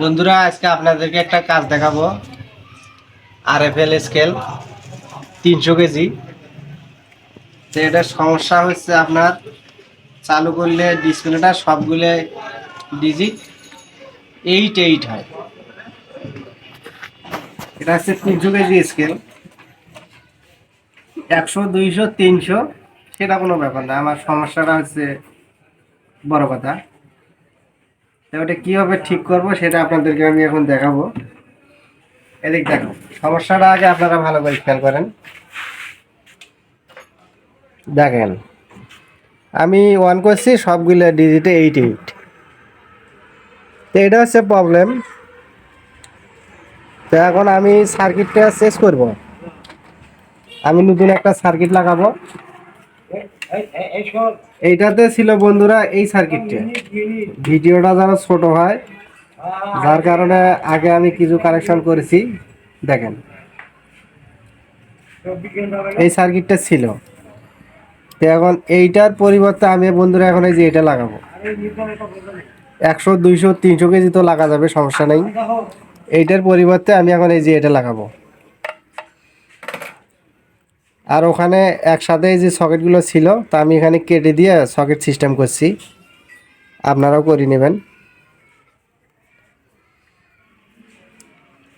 বন্ধুরা, আজকে আপনাদেরকে একটা কাজ দেখাবো। আর এফ এল স্কেল তিনশো কেজি। তো এটার সমস্যা হচ্ছে আপনার, চালু করলে ডিসপ্লেটা সবগুলো ডিজিট এইট এইট হয়। এটা হচ্ছে তিনশো কেজি স্কেল একশো, দুইশো, তিনশো, সেটা কোনো ব্যাপার না। আমার সমস্যাটা হচ্ছে বড় কথা। ওটা কীভাবে ঠিক করব সেটা আপনাদেরকে আমি এখন দেখাবো। এদিক দেখো, সমস্যাটা আগে আপনারা ভালো করে খেয়াল করেন। দেখেন, আমি ওয়ান করছি, সবগুলো ডিজিটে এইট এইট তো এটা হচ্ছে প্রবলেম তো এখন আমি সার্কিটটা চেস করব। আমি নতুন একটা সার্কিট লাগাবো। এইটাতে ছিল বন্ধুরা এই সার্কিটটা ভিডিওটা যেন ছোট হয় যার কারণে আগে আমি কিছু কানেকশন করেছি, দেখেন। এই সার্কিটটা ছিল। তো এখন এইটার পরিবর্তে আমি বন্ধুরা এখন এই যে এটা লাগাবো। একশো, দুইশো, তিনশো কেজি তো লাগা যাবে, সমস্যা নেই। এইটার পরিবর্তে আমি এখন এই যে এটা লাগাবো। আর ওখানে একসাথে যে সকেটগুলো ছিল, তা আমি এখানে কেটে দিয়ে সকেট সিস্টেম করছি। আপনারাও করে নেবেন।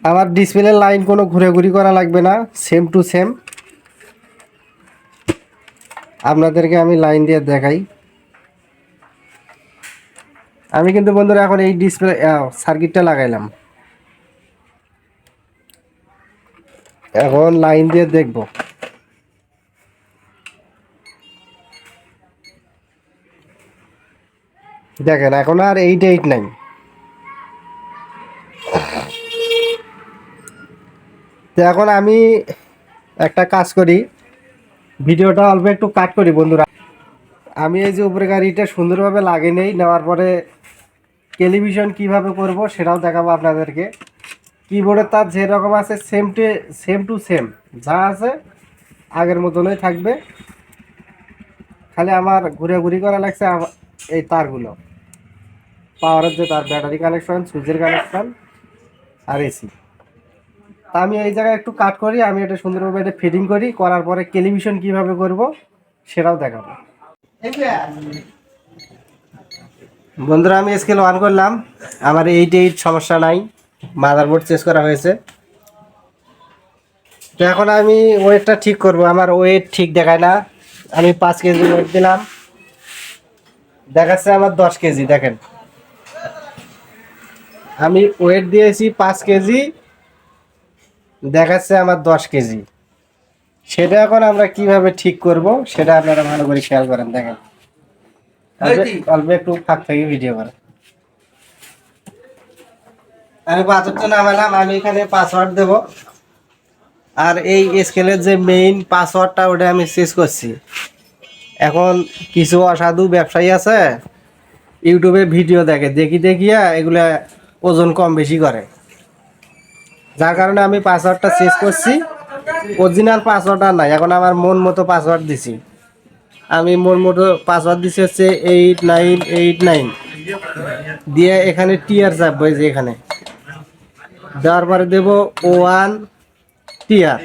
আমার ডিসপ্লে লাইন কোনো ঘুরে করা লাগবে না সেম টু সেম আপনাদেরকে আমি লাইন দিয়ে দেখাই। আমি কিন্তু বন্ধুরা এখন এই ডিসপ্লে সার্কিটটা লাগাইলাম। এখন লাইন দিয়ে দেখব। দেখেন, এখন আর এইট এইট নাই। তো এখন আমি একটা কাজ করি, ভিডিওটা অল্প একটু কাট করি বন্ধুরা। আমি এই যে উপরে গাড়িটা সুন্দরভাবে লাগে নেই, নেওয়ার পরে টেলিভিশন কীভাবে করব সেটাও দেখাবো আপনাদেরকে। কিবোর্ডের তার যেরকম আছে same to same to same যা আছে আগের মতনই থাকবে। খালি আমার ঘুরে ঘুরি করা লাগছে এই তারগুলো। পাওয়ারের যে তার ব্যাটারি কানেকশন সুইচের কানেকশন আর এসি তা আমি এই জায়গায় একটু কাট করি, আমি এটা সুন্দরভাবে এটা ফিটিং করি, করার পরে টেলিভিশন কীভাবে করব সেটাও দেখাবো। বন্ধুরা, আমি স্কেল ওয়ান করলাম, আমার এইট এইট সমস্যা নাই মাদারবোর্ড চেঞ্জ করা হয়েছে। তো এখন আমি ওয়েটটা ঠিক করব, আমার ওয়েট ঠিক দেখায় না, আমি পাঁচ কেজি ওয়েট দিলাম, দেখাচ্ছে আমার দশ কেজি, দেখেন। আমি ওয়েট দিয়েছি পাঁচ কেজি দেখাচ্ছে আমার দশ কেজি। সেটা এখন আমরা কীভাবে ঠিক করব সেটা আপনারা ভালো করে খেয়াল করেন দেখেন। অল্প- একটু ফাঁক থেকে ভিডিও করেন। আমি পাথরটা নামালাম আমি এখানে পাসওয়ার্ড দেব। আর এই স্কেলের যে মেইন পাসওয়ার্ডটা ওটা আমি চেঞ্জ করছি। এখন কিছু অসাধু ব্যবসায়ী আছে ইউটিউবে ভিডিও দেখে দেখি দেখিয়া এগুলা ওজন কম বেশি করে। যার কারণে আমি পাসওয়ার্ডটা চেঞ্জ করছি। অরিজিনাল পাসওয়ার্ড আর নাই। এখন আমার মন মতো পাসওয়ার্ড দিছি। আমি মন মতো পাসওয়ার্ড দিছি হচ্ছে এইট নাইন এইট নাইন দিয়ে এখানে টিয়ার চাপবো যে এখানে। দেওয়ার পরে দেবো ওয়ান টিয়ার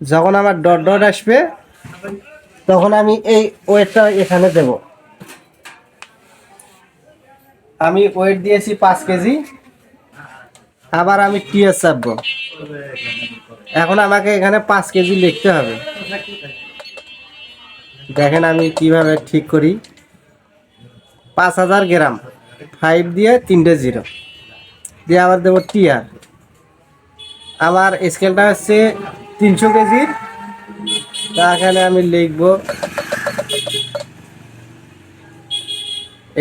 যখন আমার ডট ডট আসবে, তখন আমি এই ওয়েটটা এখানে দেব। আমি ওয়েট দিয়েছি পাঁচ কেজি। আবার আমি টিয়ার চাপবো এখন আমাকে এখানে পাঁচ কেজি লিখতে হবে। দেখেন আমি কীভাবে ঠিক করি। পাঁচ হাজার গ্রাম। ফাইভ দিয়ে তিনটে জিরো দিয়ে আবার দেবো টিয়ার আমার স্কেলটা হচ্ছে তিনশো কেজির। তা এখানে আমি লিখব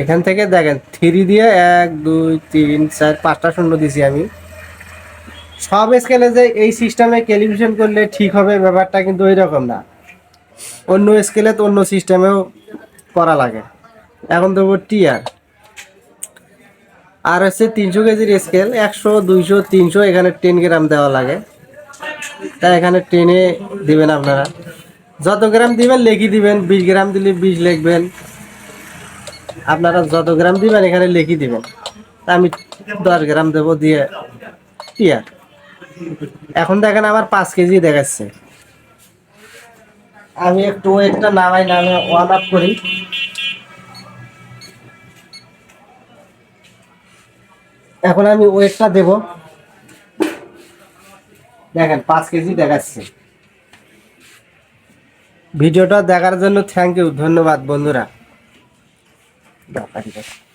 এখান থেকে দেখেন থ্রি দিয়ে এক, দুই, তিন, চার, পাঁচটা শূন্য দিছি আমি। সব স্কেলে যে এই সিস্টেমে টেলিভিশন করলে ঠিক হবে, ব্যাপারটা কিন্তু ওই রকম না। অন্য স্কেলে তো অন্য সিস্টেমেও করা লাগে। এখন দেবো টিয়ার আর হচ্ছে তিনশো কেজির স্কেল একশো, দুইশো, তিনশো, এখানে টেন গ্রাম দেওয়া লাগে। তাই এখানে টেনে দিবেন আপনারা। যত গ্রাম দিবেন, লেখি দিবেন, বিশ গ্রাম দিলে বিশ লিখবেন। আপনারা যত গ্রাম দিবেন, এখানে লিখি দিবেন। আমি দশ গ্রাম দেবো দিয়ে টিয়া এখন দেখেন আমার পাঁচ কেজি দেখাচ্ছে। আমি একটু ওয়েটটা নামাই, নামে ওয়ান আপ করি। এখন আমি ওয়েটটা দেব। দেখেন, পাঁচ কেজি দেখাচ্ছে। ভিডিওটা দেখার জন্য থ্যাংক ইউ ধন্যবাদ বন্ধুরা। で終わりです。